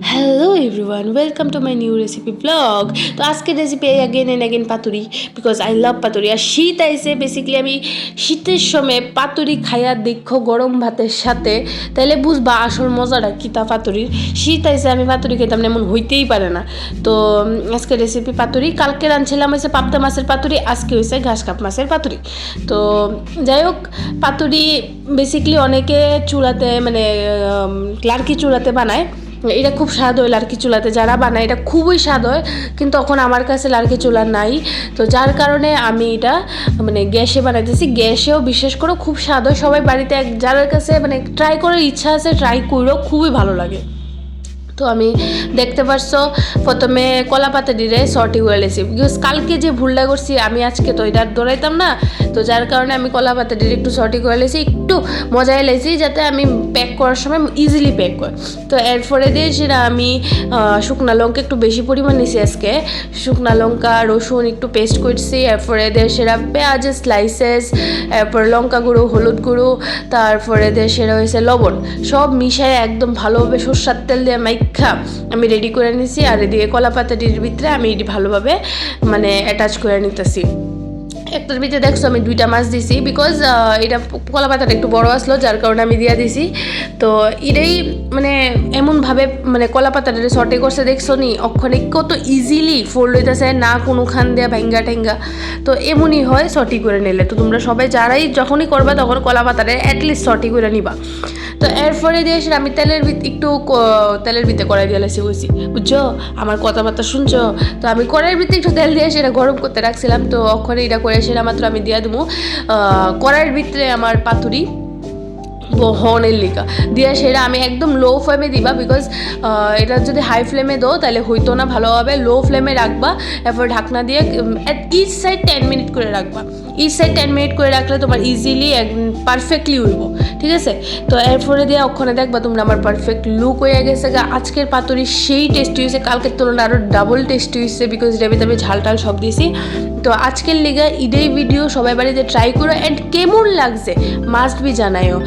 Hello everyone welcome to my new recipe blog তো আজকের recipe again and again paturi because I love paturi. আর শীত আইসে basically আমি শীতের সময় পাতুরি খাইয়া দেখো গরম ভাতের সাথে। তাহলে বুঝবা আসল মজাটা কিতা পাতুরির। শীত আইসে আমি পাতুরি খেতাম না এমন হইতেই পারে না। তো আজকে রেসিপি পাতুরি। কালকে রাঁধছিলাম হয়েছে পাবদা মাছের পাতুরি আজকে হয়েছে ঘাস কাপ মাছের পাতুরি। তো যাই হোক পাতুরি বেসিক্যালি অনেকে চুলাতে মানে উম, লার্কি চুলাতে বানায়। এটা খুব স্বাদ হয় লার্কি চুলাতে। যারা বানায়, এটা খুবই স্বাদ হয়, কিন্তু তখন আমার কাছে লার্কি চুলা নাই। তো যার কারণে আমি এটা মানে গ্যাসে বানাইতেছি। গ্যাসেও বিশেষ করে খুব স্বাদ হয়। সবাই বাড়িতে এক যার কাছে মানে ট্রাই করার ইচ্ছা আছে ট্রাই করলেও খুবই ভালো লাগে। তো আমি দেখতে পারছ, প্রথমে কলা পাতা দিয়ে করে লেছি বিকজ কালকে যে ভুলটা করছি, আমি আজকে তো এটা দৌড়াইতাম না, তো যার কারণে আমি কলা পাতা দিয়ে একটু সর্টি করে লেছি একটু মজায় লেছি যাতে আমি প্যাক করার সময় ইজিলি প্যাক করি। তো এরপরে দিয়ে সেটা আমি শুকনা লঙ্কা একটু বেশি পরিমাণ নিছি আজকে। শুকনা লঙ্কা, রসুন একটু পেস্ট করছি, এরপরে দিয়ে সেটা পেঁয়াজের স্লাইসেস এরপর লঙ্কা গুঁড়ো, হলুদ গুঁড়ো, তারপরে দিয়ে সেটা হয়েছে লবণ। সব মিশায় একদম ভালোভাবে সর্ষার তেল দিয়ে আমি রেডি করে নিছি আর এদিকে কলা পাতাটির ভিতরে আমি এটি ভালোভাবে মানে অ্যাটাচ করে নিতেছি। একটার ভিতরে দেখছ আমি দুইটা মাছ দিছি বিকজ এটা কলা পাতাটা একটু বড় আসলো, যার কারণে আমি দিয়া দিছি। তো এটাই মানে এমনভাবে মানে কলা পাতাটা শর্টে করছে দেখছ নি অক্ষণে কত ইজিলি ফোল্ড হইতেছে, না কোনো খান দেয়া ভেঙ্গা ঠেঙ্গা। তো এমনই হয় সটি করে নিলে। তো তোমরা সবাই যারাই যখনই করবা তখন কলা পাতাটা অ্যাটলিস্ট সটি করে নিবা। তো এরপরে দিয়ে এসে আমি তেলের ভিত একটু তেলের ভিতে কড়াই দিয়ে লাগছি বুঝছি বুঝছ? আমার কথাবার্তা শুনছো? তো আমি কড়াইয়ের ভিতরে একটু তেল দিয়ে সেটা গরম করতে রাখছিলাম। তো অক্ষরে এটা করে সেটা মাত্র আমি দিয়ে দেবো। কড়াইয়ের ভিতরে আমার পাতুরি। হনের লিকা দিয়ে সেটা আমি একদম লো ফ্লেমে দিবা বিকজ এটা যদি হাই ফ্লেমে দো তাহলে হইতো না ভালোভাবে লো ফ্লেমে রাখবা, এরপর ঢাকনা দিয়ে ইচ সাইড টেন মিনিট করে রাখবা। ইচ সাইড টেন মিনিট করে রাখলে তোমার ইজিলি পারফেক্টলি হইব। ঠিক আছে? তো এরপরে দিয়ে ওখানে দেখবা তোমরা আমার পারফেক্ট লুক হয়ে গেছে আজকের পাতুরি সেই টেস্টি হয়েছে কালকের তুলনায় আরও ডাবল টেস্টি হয়েছে বিকজ ভিতরে আমি ঝাল টাল সব দিয়েছি তো আজকের লিগে, ঈদের ভিডিও সবাই বাড়িতে ট্রাই করো অ্যান্ড কেমন লাগছে মাস্ট বি জানাইও।